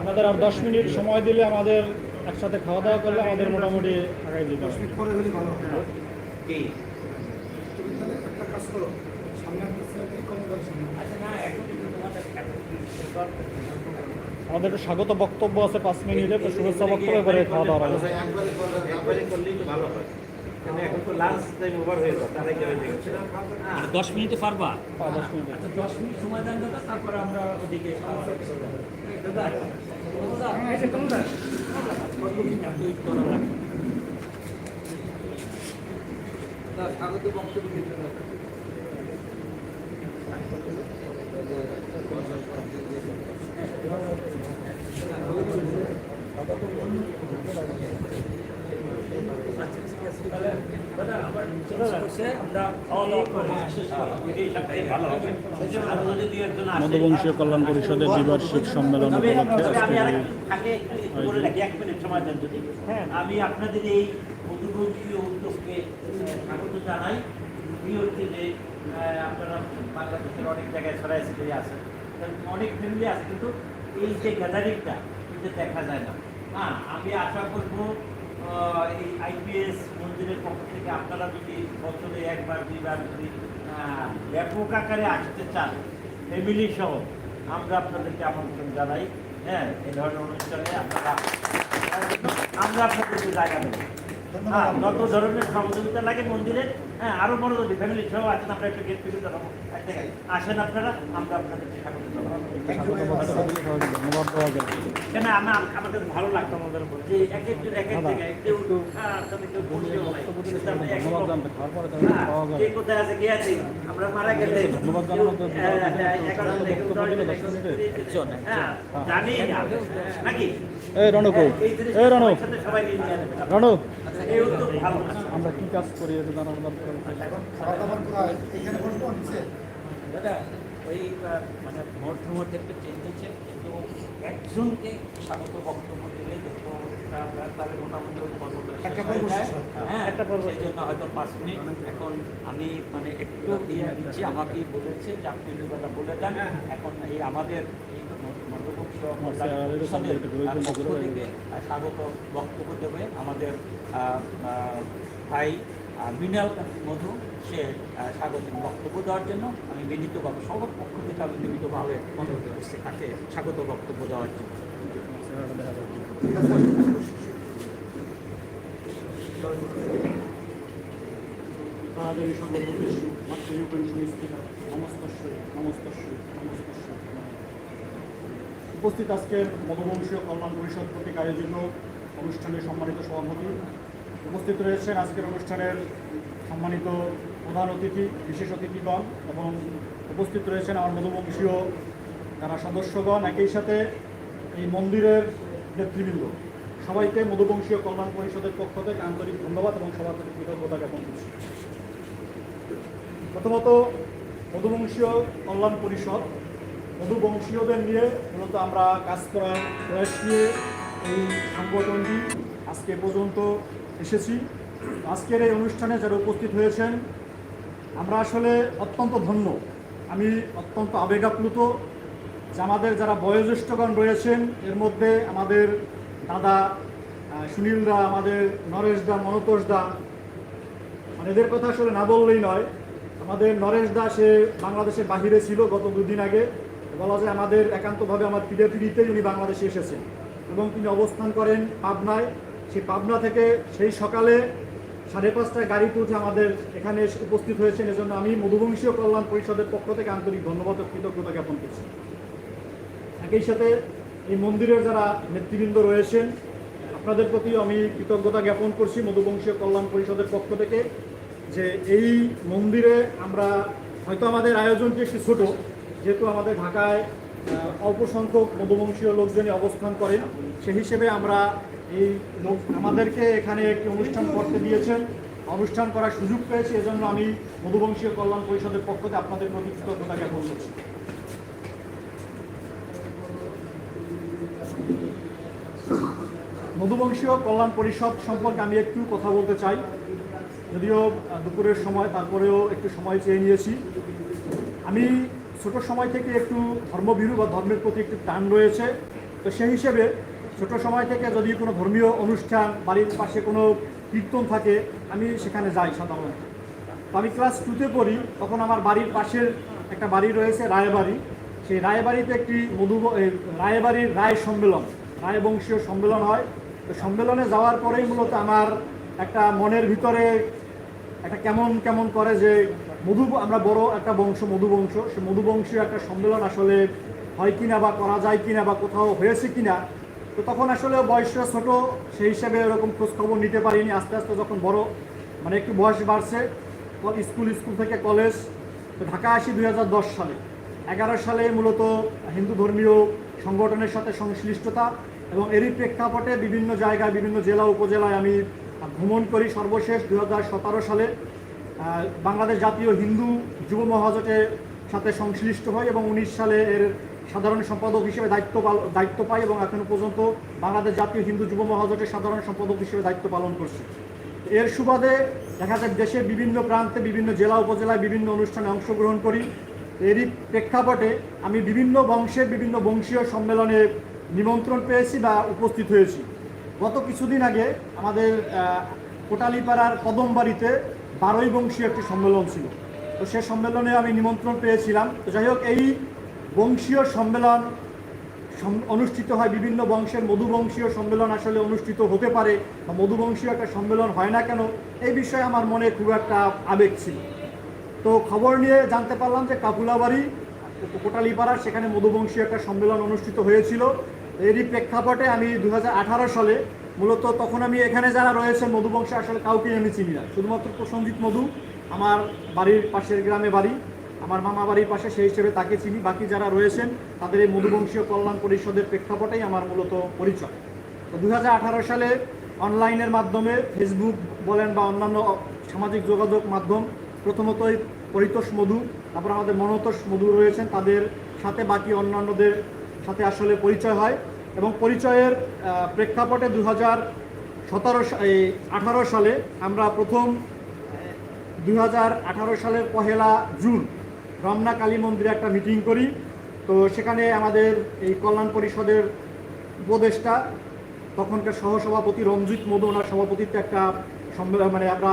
আমাদের আর দশ মিনিট সময় দিলে আমাদের একসাথে খাওয়া দাওয়া করলে আমাদের মোটামুটি আগাই দিতে একটা আমাদের স্বাগত বক্তব্য আছে পাঁচ মিনিটে, তো শুভেচ্ছা বক্তব্য করে খাওয়া দাওয়া হয় হয়ে দশ মিনিটে পারবা? হ্যাঁ, দশ মিনিটে। আচ্ছা দশ মিনিট সময় দেন দাদা তারপরে আমরা ওদিকে দাদা স্বাগত বক্তব্য মধুবংশীয় কল্যাণ পরিষদের দ্বিবার্ষিক সম্মেলন উপলক্ষে আমি আপনাদের এই বাংলাদেশের অনেক জায়গায় অনেক আছে, কিন্তু এই যে দেখা যায় না। হ্যাঁ আমি আশা করব এই আইপিএস মন্দিরের পক্ষ থেকে আপনারা যদি বছরে একবার, দুইবার যদি ব্যাপক আকারে আসতে চান ফ্যামিলি সহ, আমরা আপনাদেরকে আমন্ত্রণ জানাই। হ্যাঁ এই ধরনের অনুষ্ঠানে আপনারা আমরা আপনাদেরকে জায়গা দেবো। হ্যাঁ যত ধরনের সহযোগিতা লাগে মন্দিরে হ্যাঁ আরও বড় যদি ফ্যামিলি সহ আছেন আমরা একটু গেট টুগেদার হব। আসেন আপনারা আমরা স্বাগত গেল কেন আমার কাছে ভালো লাগতো আমাদের উপর। যে এক একজন এক এক জায়গায় কেউ হ্যাঁ, সাথে কেউ বসেও নাই। তারপরে এক ধন্যবাদ রকম- জানতে খাওয়ার পরে তাহলে হ্যাঁ, খাওয়া কে কোথায় আছে কে আছে? আমরা মারা গেলে ধন্যবাদ কেউ, জানানো তো হ্যাঁ, হ্যাঁ, এগারো জন। হ্যাঁ, নাকি? এই রণু এই জিনিসটা এই রণু একসাথে সবাই নিয়ে আমরা কি কাজ করি এটা জানার দরকার দাদা ওই মানে মধ্যে মধ্যে একটু চেঞ্জ হচ্ছে কিন্তু একজনকে স্বাগত বক্তব্য দিলে তাহলে মোটামুটি একটা পর্ব হয়। একটা পর্ব সেই জন্য হয়তো পাঁচ মিনিট। এখন আমি মানে একটু দিয়ে দিচ্ছি। আমাকেই বলেছে যে আপনি বলে দেন এখন এই আমাদের এই স্বাগত বক্তব্য দেবে আমাদের ভাই মৃণাল মধু সে স্বাগত বক্তব্য দেওয়ার জন্য আমি বিনীতভাবে সবার পক্ষ থেকে আমি বিনীতভাবে অনুরোধ করছি তাকে স্বাগত বক্তব্য দেওয়ার জন্য ঠিক আছে তাহাদের সর্বভূতেষু মাতৃরূপেণ উপস্থিত আজকের মধুবংশীয় কল্যাণ পরিষদ কর্তৃক আয়োজিত অনুষ্ঠানে সম্মানিত সভাপতি উপস্থিত রয়েছেন আজকের অনুষ্ঠানের সম্মানিত প্রধান অতিথি, বিশেষ অতিথিগণ এবং উপস্থিত রয়েছেন আমার মধুবংশীয় যারা সদস্যগণ, একই সাথে এই মন্দিরের নেতৃবৃন্দ। সবাইকে মধুবংশীয় কল্যাণ পরিষদের পক্ষ থেকে আন্তরিক ধন্যবাদ এবং সবার প্রতি কৃতজ্ঞতা জ্ঞাপন করছি। প্রথমত, মধুবংশীয় কল্যাণ পরিষদ মধুবংশীয়দের নিয়ে মূলত আমরা কাজ করার প্রয়াস নিয়ে এই সংগঠনটি আজকে পর্যন্ত এসেছি। আজকের এই অনুষ্ঠানে যারা উপস্থিত হয়েছেন, আমরা আসলে অত্যন্ত ধন্য। আমি অত্যন্ত আবেগাপ্লুত যে আমাদের যারা বয়োজ্যেষ্ঠগণ রয়েছেন, এর মধ্যে আমাদের দাদা সুনীলদা আমাদের নরেশদা মনতোষদা মানে এদের কথা আসলে না বললেই নয়। আমাদের নরেশ দাস সে বাংলাদেশের বাহিরে ছিল গত দুদিন আগে। বলা যায় আমাদের একান্তভাবে আমার পিড়ে পিড়িতেই উনি বাংলাদেশে এসেছেন। এবং তিনি অবস্থান করেন পাবনায়। সেই পাবনা থেকে সেই সকালে সাড়ে পাঁচটায় গাড়িতে উঠে আমাদের এখানে উপস্থিত হয়েছেন। এজন্য আমি মধুবংশীয় কল্যাণ পরিষদের পক্ষ থেকে আন্তরিক ধন্যবাদ কৃতজ্ঞতা জ্ঞাপন করছি। একই সাথে এই মন্দিরের যারা নেতৃবৃন্দ রয়েছেন, আপনাদের প্রতি আমি কৃতজ্ঞতা জ্ঞাপন করছি মধুবংশীয় কল্যাণ পরিষদের পক্ষ থেকে যে এই মন্দিরে আমরা হয়তো আমাদের আয়োজনটি একটু ছোট যেহেতু আমাদের ঢাকায় অল্প সংখ্যক মধুবংশীয় লোকজনই অবস্থান করেন সেই হিসেবে আমরা এই লোক, আমাদেরকে এখানে একটি অনুষ্ঠান করতে দিয়েছেন। অনুষ্ঠান করার সুযোগ পেয়েছি, এজন্য আমি মধুবংশীয় কল্যাণ পরিষদের পক্ষ থেকে আপনাদের প্রতি কৃতজ্ঞতা জ্ঞাপন করছি মধুবংশীয় কল্যাণ পরিষদ সম্পর্কে আমি একটু কথা বলতে চাই। যদিও দুপুরের সময়, তারপরেও একটু সময় চেয়ে নিয়েছি। আমি ছোট সময় থেকে একটু ধর্মভীরু বা ধর্মের প্রতি একটু টান রয়েছে। তো সেই হিসেবে ছোট সময় থেকে যদি কোনো ধর্মীয় অনুষ্ঠান, বাড়ির পাশে কোনো কীর্তন থাকে, আমি সেখানে যাই সাধারণত। আমি ক্লাস টুতে পড়ি, তখন আমার বাড়ির পাশের একটা বাড়ি রয়েছে, রায়বাড়ি। সেই রায়বাড়িতে একটি মধু রায়বাড়ির রায় সম্মেলন রায়বংশীয় সম্মেলন হয়। তো সম্মেলনে যাওয়ার পরেই মূলত আমার একটা মনের ভিতরে একটা কেমন কেমন করে যে মধু, আমরা বড় একটা বংশ, মধু বংশ। সে মধু বংশীয় একটা সম্মেলন আসলে হয় কিনা বা করা যায় কিনা বা কোথাও হয়েছে কিনা, তো তখন আসলে বয়সটা ছোট, সেই হিসাবে এরকম খোঁজখবর নিতে পারিনি। আস্তে আস্তে যখন বড় মানে একটু বয়স বাড়ছে স্কুল স্কুল থেকে কলেজ, তো ঢাকা আসি দু হাজার দশ সালে। এগারো সালে মূলত হিন্দু ধর্মীয় সংগঠনের সাথে সংশ্লিষ্টতা এবং এরই প্রেক্ষাপটে বিভিন্ন জায়গায়, বিভিন্ন জেলা, উপজেলায় আমি ভ্রমণ করি সর্বশেষ দু হাজার সতেরো সালে। বাংলাদেশ জাতীয় হিন্দু যুব মহাজোটের সাথে সংশ্লিষ্ট হয় এবং উনিশ সালে এর সাধারণ সম্পাদক হিসেবে দায়িত্ব দায়িত্ব পাই এবং এখনও পর্যন্ত বাংলাদেশ জাতীয় হিন্দু যুব মহাজোটের সাধারণ সম্পাদক হিসেবে দায়িত্ব পালন করছে। এর সুবাদে দেখা যায় দেশের বিভিন্ন প্রান্তে, বিভিন্ন জেলা, উপজেলায় বিভিন্ন অনুষ্ঠানে অংশগ্রহণ করি। এরই প্রেক্ষাপটে আমি বিভিন্ন বংশের বিভিন্ন বংশীয় সম্মেলনে নিমন্ত্রণ পেয়েছি বা উপস্থিত হয়েছি। গত কিছুদিন আগে আমাদের কোটালীপাড়ার কদমবাড়িতে বারোই বংশীয় একটি সম্মেলন ছিল। তো সে সম্মেলনে আমি নিমন্ত্রণ পেয়েছিলাম। তো যাই হোক, এই বংশীয় সম্মেলন অনুষ্ঠিত হয় বিভিন্ন বংশের মধুবংশীয় সম্মেলন আসলে অনুষ্ঠিত হতে পারে বা মধুবংশীয় একটা সম্মেলন হয় না কেন, এই বিষয়ে আমার মনে খুব একটা আবেগ ছিল। তো খবর নিয়ে জানতে পারলাম যে কাকুলাবাড়ি কোটালীপাড়ার সেখানে মধুবংশীয় একটা সম্মেলন অনুষ্ঠিত হয়েছিল। এরই প্রেক্ষাপটে আমি দু হাজার আঠারো সালে মূলত তখন আমি এখানে যারা রয়েছেন মধুবংশে আসলে কাউকে আমি চিনি না। শুধুমাত্র প্রসঞ্জিৎ মধু, আমার বাড়ির পাশের গ্রামে বাড়ি, আমার মামা বাড়ির পাশে সেই হিসেবে তাকে চিনি। বাকি যারা রয়েছেন, তাদের এই মধুবংশীয় কল্যাণ পরিষদের প্রেক্ষাপটেই আমার মূলত পরিচয়। তো দু হাজার আঠারো সালে অনলাইনের মাধ্যমে ফেসবুক বলেন বা অন্যান্য সামাজিক যোগাযোগ মাধ্যম, প্রথমতই পরিতোষ মধু, তারপর আমাদের মনতোষ মধু রয়েছেন, তাদের সাথে বাকি অন্যান্যদের সাথে আসলে পরিচয় হয়। এবং পরিচয়ের প্রেক্ষাপটে দু হাজার সতেরো আঠারো সালে আমরা প্রথম দু হাজার আঠারো সালের পহেলা জুন রমনা কালী মন্দিরে একটা মিটিং করি। তো সেখানে আমাদের এই কল্যাণ পরিষদের উপদেষ্টা, তখনকার সহসভাপতি রঞ্জিত মদনার সভাপতিত্বে একটা সম্মেলন মানে আমরা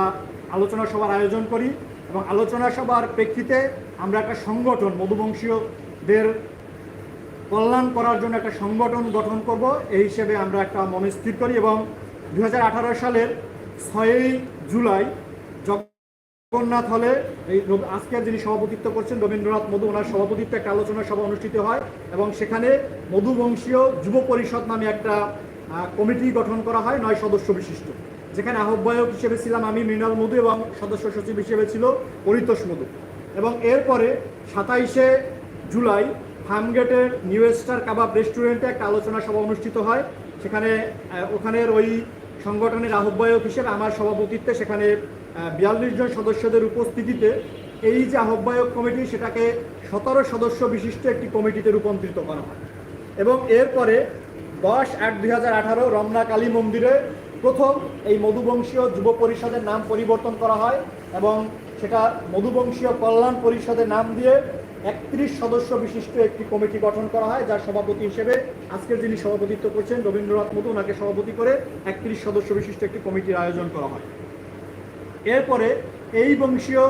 আলোচনা সভার আয়োজন করি এবং আলোচনা সভার প্রেক্ষিতে আমরা একটা সংগঠন, মধুবংশীয়দের কল্যাণ করার জন্য একটা সংগঠন গঠন করব। এই হিসেবে আমরা একটা মনে স্থির করি এবং দু হাজার আঠারো সালের ছয়ই জুলাই জগন্নাথ হলে এই আজকের যিনি সভাপতিত্ব করছেন রবীন্দ্রনাথ মধু, ওনার সভাপতিত্বে একটা আলোচনা সভা অনুষ্ঠিত হয় এবং সেখানে মধুবংশীয় যুব পরিষদ নামে একটা কমিটি গঠন করা হয়, নয় সদস্য বিশিষ্ট। যেখানে আহ্বায়ক হিসেবে ছিলাম আমি, মৃণাল মধু এবং সদস্য সচিব হিসেবে ছিল পরিতোষ মধু। এবং এরপরে সাতাইশে জুলাই ফার্মগেটের নিউ স্টার কাবাব রেস্টুরেন্টে একটা আলোচনা সভা অনুষ্ঠিত হয়। সেখানে ওখানের ওই সংগঠনের আহ্বায়ক হিসেবে আমার সভাপতিত্বে সেখানে বিয়াল্লিশ জন সদস্যদের উপস্থিতিতে এই যে আহ্বায়ক কমিটি সেটাকে সতেরো সদস্য বিশিষ্ট একটি কমিটিতে রূপান্তরিত করা হয়। এবং এরপরে দশ আট দুই হাজার আঠারো রমনা কালী মন্দিরে প্রথম এই মধুবংশীয় যুব পরিষদের নাম পরিবর্তন করা হয় এবং সেটা মধুবংশীয় কল্যাণ পরিষদের নাম দিয়ে একত্রিশ সদস্য বিশিষ্ট একটি কমিটি গঠন করা হয়, যার সভাপতি হিসেবে আজকের যিনি সভাপতিত্ব করছেন রবীন্দ্রনাথ মধু ওনাকে সভাপতি করে একত্রিশ সদস্য বিশিষ্ট একটি কমিটির আয়োজন করা হয়। এরপরে এই বংশীয়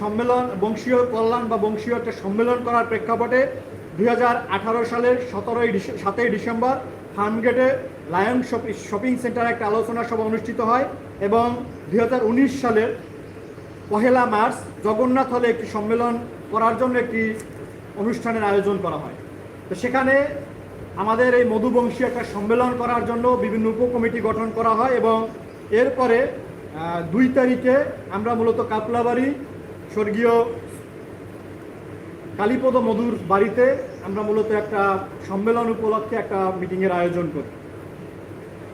সম্মেলন, বংশীয় কল্যাণ বা বংশীয় একটা সম্মেলন করার প্রেক্ষাপটে দুই হাজার আঠারো সালের সতেরোই সাতই ডিসেম্বর ফার্মগেটে লায়ন শপিং সেন্টারে একটা আলোচনা সভা অনুষ্ঠিত হয় এবং দু হাজার উনিশ সালের পহেলা মার্চ জগন্নাথ হলে একটি সম্মেলন করার জন্য একটি অনুষ্ঠানের আয়োজন করা হয়। তো সেখানে আমাদের এই মধুবংশী একটা সম্মেলন করার জন্য বিভিন্ন উপকমিটি গঠন করা হয় এবং এরপরে দুই তারিখে আমরা মূলত কাপলাবাড়ি, স্বর্গীয় কালীপদ মধুর বাড়িতে আমরা মূলত একটা সম্মেলন উপলক্ষে একটা মিটিংয়ের আয়োজন করি।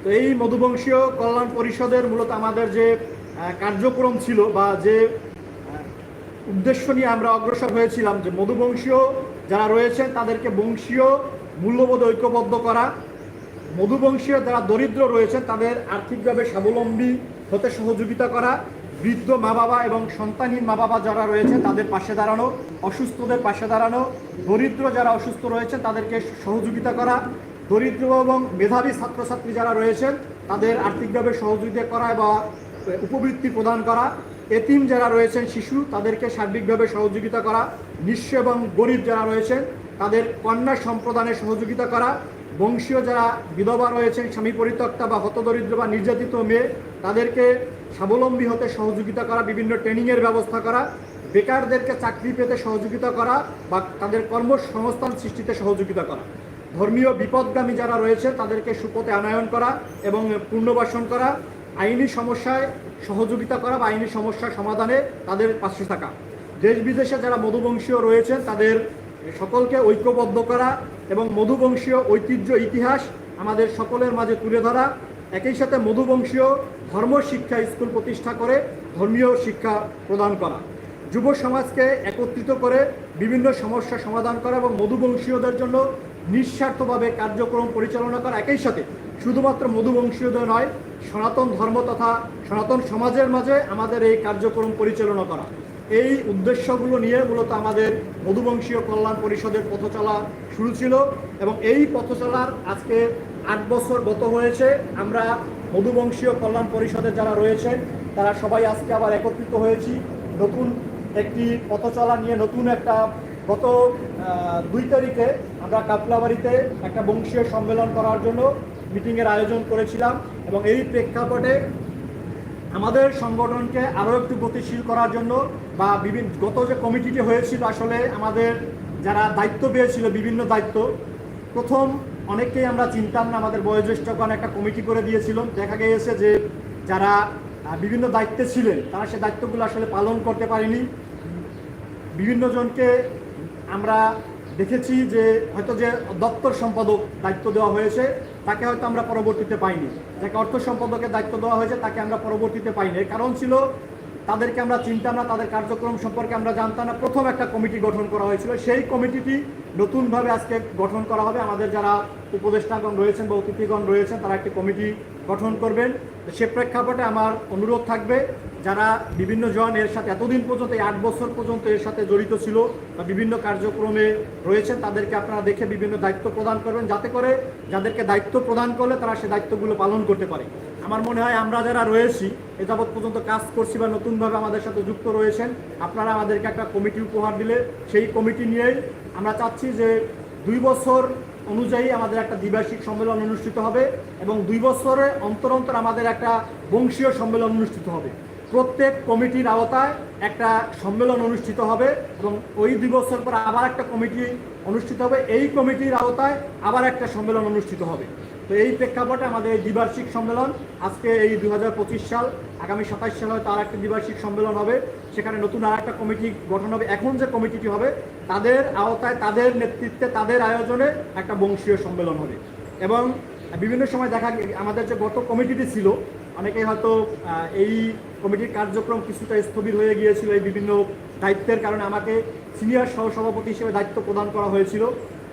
তো এই মধুবংশীয় কল্যাণ পরিষদের মূলত আমাদের যে কার্যক্রম ছিল বা যে উদ্দেশ্য নিয়ে আমরা অগ্রসর হয়েছিলাম যে মধুবংশীয় যারা রয়েছেন তাদেরকে বংশীয় মূল্যবোধ ঐক্যবদ্ধ করা। মধুবংশীয় যারা দরিদ্র রয়েছেন তাদের আর্থিকভাবে স্বাবলম্বী হতে সহযোগিতা করা। বৃদ্ধ মা বাবা এবং সন্তানহীন মা বাবা যারা রয়েছে তাদের পাশে দাঁড়ানো, অসুস্থদের পাশে দাঁড়ানো। দরিদ্র যারা অসুস্থ রয়েছে তাদেরকে সহযোগিতা করা। দরিদ্র এবং মেধাবী ছাত্রছাত্রী যারা রয়েছেন তাদের আর্থিকভাবে সহযোগিতা করা বা উপবৃত্তি প্রদান করা। এতিম যারা রয়েছেন শিশু, তাদেরকে সার্বিকভাবে সহযোগিতা করা, নিঃস্ব এবং গরিব যারা রয়েছেন, তাদের কন্যা সম্প্রদানে সহযোগিতা করা, বংশীয় যারা বিধবা রয়েছেন, স্বামী পরিত্যক্তা বা হতদরিদ্র বা নির্যাতিত মেয়ে, তাদেরকে স্বাবলম্বী হতে সহযোগিতা করা, বিভিন্ন ট্রেনিংয়ের ব্যবস্থা করা, বেকারদেরকে চাকরি পেতে সহযোগিতা করা বা তাদের কর্মসংস্থান সৃষ্টিতে সহযোগিতা করা। ধর্মীয় বিপদগামী যারা রয়েছে, তাদেরকে সুপথে আনায়ন করা এবং পুনর্বাসন করা আইনি সমস্যায় সহযোগিতা করা বা আইনি সমস্যার সমাধানে তাদের পাশে থাকা। দেশ বিদেশে যারা মধুবংশীয় রয়েছেন, তাদের সকলকে ঐক্যবদ্ধ করা এবং মধুবংশীয় ঐতিহ্য, ইতিহাস আমাদের সকলের মাঝে তুলে ধরা। একই সাথে মধুবংশীয় ধর্ম, শিক্ষা, স্কুল প্রতিষ্ঠা করে ধর্মীয় শিক্ষা প্রদান করা। যুব সমাজকে একত্রিত করে বিভিন্ন সমস্যা সমাধান করা এবং মধুবংশীয়দের জন্য নিঃস্বার্থভাবে কার্যক্রম পরিচালনা করা। একই সাথে শুধুমাত্র মধুবংশীয়দের নয়, সনাতন ধর্ম তথা সনাতন সমাজের মাঝে আমাদের এই কার্যক্রম পরিচালনা করা। এই উদ্দেশ্যগুলো নিয়ে মূলত আমাদের মধুবংশীয় কল্যাণ পরিষদের পথ চলা শুরু ছিল এবং এই পথ চলার আজকে আট বছর গত হয়েছে। আমরা মধুবংশীয় কল্যাণ পরিষদের যারা রয়েছেন, তারা সবাই আজকে আবার একত্রিত হয়েছি। নতুন একটি পথ চলা নিয়ে নতুন একটা গত দুই তারিখে আমরা কাপলাবাড়িতে একটা বংশীয় সম্মেলন করার জন্য মিটিংয়ের আয়োজন করেছিলাম এবং এই প্রেক্ষাপটে আমাদের সংগঠনকে আরও একটু গতিশীল করার জন্য বা বিভিন্ন গত যে কমিটিটি হয়েছিল আসলে আমাদের যারা দায়িত্ব পেয়েছিল, বিভিন্ন দায়িত্ব, প্রথম অনেককেই আমরা চিনতাম না, আমাদের বয়োজ্যেষ্ঠগণ একটা কমিটি করে দিয়েছিলাম দেখা গিয়েছে যে যারা বিভিন্ন দায়িত্বে ছিলেন, তারা সে দায়িত্বগুলো আসলে পালন করতে পারেনি। বিভিন্ন জনকে আমরা দেখেছি যে হয়তো যে দপ্তর সম্পাদক দায়িত্ব দেওয়া হয়েছে। তাকে হয়তো আমরা পরবর্তীতে পাইনি। যাকে অর্থ সম্পাদকের দায়িত্ব দেওয়া হয়েছে, তাকে আমরা পরবর্তীতে পাইনি। এর কারণ ছিল, তাদেরকে আমরা চিনতাম না, তাদের কার্যক্রম সম্পর্কে আমরা জানতাম না। প্রথম একটা কমিটি গঠন করা হয়েছিল। সেই কমিটিটি নতুনভাবে আজকে গঠন করা হবে। আমাদের যারা উপদেষ্টাগণ রয়েছেন বা অতিথিগণ রয়েছেন, তারা একটি কমিটি গঠন করবেন। সে প্রেক্ষাপটে আমার অনুরোধ থাকবে যারা বিভিন্ন জন এর সাথে এতদিন পর্যন্ত আট বছর পর্যন্ত এর সাথে জড়িত ছিল বা বিভিন্ন কার্যক্রমে রয়েছেন, তাদেরকে আপনারা দেখে বিভিন্ন দায়িত্ব প্রদান করবেন। যাতে করে যাদেরকে দায়িত্ব প্রদান করলে তারা সে দায়িত্বগুলো পালন করতে পারে। আমার মনে হয় আমরা যারা রয়েছি, এ যাবৎ পর্যন্ত কাজ করছি বা নতুনভাবে আমাদের সাথে যুক্ত রয়েছেন, আপনারা আমাদেরকে একটা কমিটি উপহার দিলে, সেই কমিটি নিয়েই আমরা চাচ্ছি যে দুই বছর অনুযায়ী আমাদের একটা দ্বিবার্ষিক সম্মেলন অনুষ্ঠিত হবে এবং দুই বছরে অন্তর অন্তর আমাদের একটা বংশীয় সম্মেলন অনুষ্ঠিত হবে। প্রত্যেক কমিটির আওতায় একটা সম্মেলন অনুষ্ঠিত হবে এবং ওই দুই বছর পর আবার একটা কমিটি অনুষ্ঠিত হবে। এই কমিটির আওতায় আবার একটা সম্মেলন অনুষ্ঠিত হবে। তো এই প্রেক্ষাপটে আমাদের দ্বিবার্ষিক সম্মেলন, আজকে এই দু হাজার পঁচিশ সাল, আগামী সাতাশ সাল হয়তো আর একটা দ্বিবার্ষিক সম্মেলন হবে। সেখানে নতুন আর একটা কমিটি গঠন হবে। এখন যে কমিটিটি হবে, তাদের আওতায়, তাদের নেতৃত্বে, তাদের আয়োজনে একটা বংশীয় সম্মেলন হবে। এবং বিভিন্ন সময় দেখা আমাদের যে গত কমিটিটি ছিল অনেকেই হয়তো এই কমিটির কার্যক্রম কিছুটা স্থবির হয়ে গিয়েছিল এই বিভিন্ন দায়িত্বের কারণে আমাকে সিনিয়র সহসভাপতি হিসেবে দায়িত্ব প্রদান করা হয়েছিল।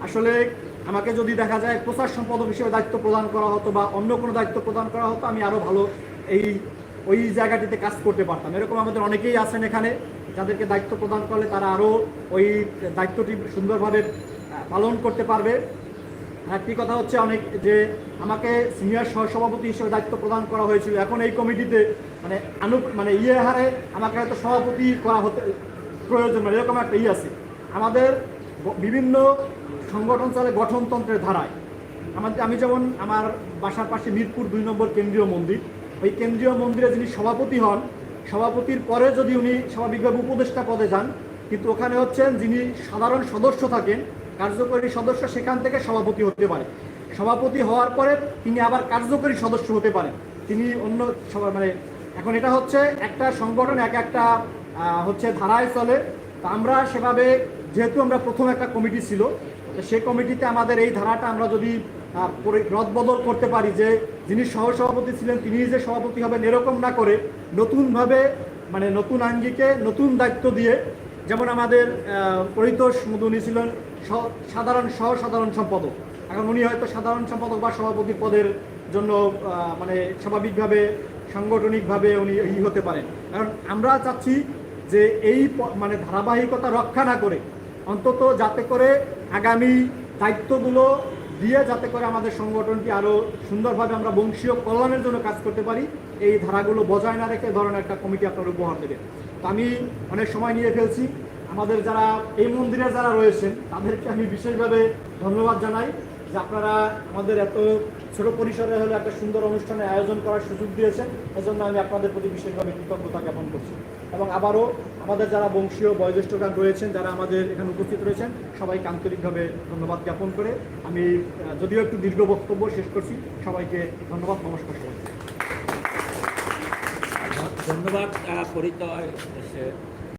আসলে আমাকে যদি দেখা যায় প্রচার সম্পাদক হিসেবে দায়িত্ব প্রদান করা হতো বা অন্য কোনো দায়িত্ব প্রদান করা হতো, আমি আরও ভালো এই, ওই জায়গাটিতে কাজ করতে পারতাম। এরকম আমাদের অনেকেই আছেন এখানে, যাদেরকে দায়িত্ব প্রদান করলে তারা আরও ওই দায়িত্বটি সুন্দরভাবে পালন করতে পারবে। একটি কথা হচ্ছে? অনেক যে আমাকে সিনিয়র সহসভাপতি হিসেবে দায়িত্ব প্রদান করা হয়েছিল। এখন এই কমিটিতে মানে আনু মানে ইয়ে হারে আমাকে হয়তো সভাপতি করা হতে প্রয়োজন মানে এরকম একটা ইয়ে আছে। আমাদের বিভিন্ন সংগঠন চলে গঠনতন্ত্রের ধারায়। আমাদের আমি যেমন আমার বাসার পাশে মিরপুর দুই নম্বর কেন্দ্রীয় মন্দির। ওই কেন্দ্রীয় মন্দিরে যিনি সভাপতি হন, সভাপতির পরে যদি উনি স্বাভাবিকভাবে উপদেষ্টা পদে যান, কিন্তু ওখানে হচ্ছেন যিনি সাধারণ সদস্য থাকেন কার্যকরী সদস্য সেখান থেকে সভাপতি হতে পারে। সভাপতি হওয়ার পরে তিনি আবার কার্যকরী সদস্য হতে পারেন। তিনি অন্য মানে এখন এটা হচ্ছে একটা সংগঠন, এক একটা হচ্ছে ধারায় চলে। তো আমরা সেভাবে, যেহেতু আমরা প্রথম একটা কমিটি ছিল সে কমিটিতে আমাদের এই ধারাটা আমরা যদি রদবদল করতে পারি যে যিনি সহসভাপতি ছিলেন তিনি যে সভাপতি হবেন, এরকম না করে নতুনভাবে মানে নতুন আঙ্গিকে নতুন দায়িত্ব দিয়ে যেমন আমাদের পরিতোষ মধুনি ছিলেন সাধারণ সহ সাধারণ সম্পাদক। এখন উনি হয়তো সাধারণ সম্পাদক বা সভাপতি পদের জন্য মানে স্বাভাবিকভাবে, সাংগঠনিকভাবে উনি ই হতে পারেন। কারণ আমরা চাচ্ছি যে এই মানে ধারাবাহিকতা রক্ষা না করে, অন্তত যাতে করে আগামী দায়িত্বগুলো দিয়ে যাতে করে আমাদের সংগঠনটি আরও সুন্দরভাবে আমরা বংশীয় কল্যাণের জন্য কাজ করতে পারি, এই ধারাগুলো বজায় না রেখে ধরনের একটা কমিটি আপনার উপহার দেবেন। আমি অনেক সময় নিয়ে ফেলছি। আমাদের যারা, এই মন্দিরে যারা রয়েছেন, তাদেরকে আমি বিশেষভাবে ধন্যবাদ জানাই যে আপনারা আমাদের এত ছোট পরিসরে হলে একটা সুন্দর অনুষ্ঠানে আয়োজন করার সুযোগ দিয়েছেন। এজন্য আমি আপনাদের প্রতি বিশেষভাবে কৃতজ্ঞতা জ্ঞাপন করছি। এবং আবারও আমাদের যারা বংশীয় বয়োজ্যেষ্ঠগণ রয়েছেন, যারা আমাদের এখানে উপস্থিত রয়েছেন, সবাইকে আন্তরিকভাবে ধন্যবাদ জ্ঞাপন করে আমি যদিও একটু দীর্ঘ বক্তব্য শেষ করছি, সবাইকে ধন্যবাদ, নমস্কার ধন্যবাদ পরিচয়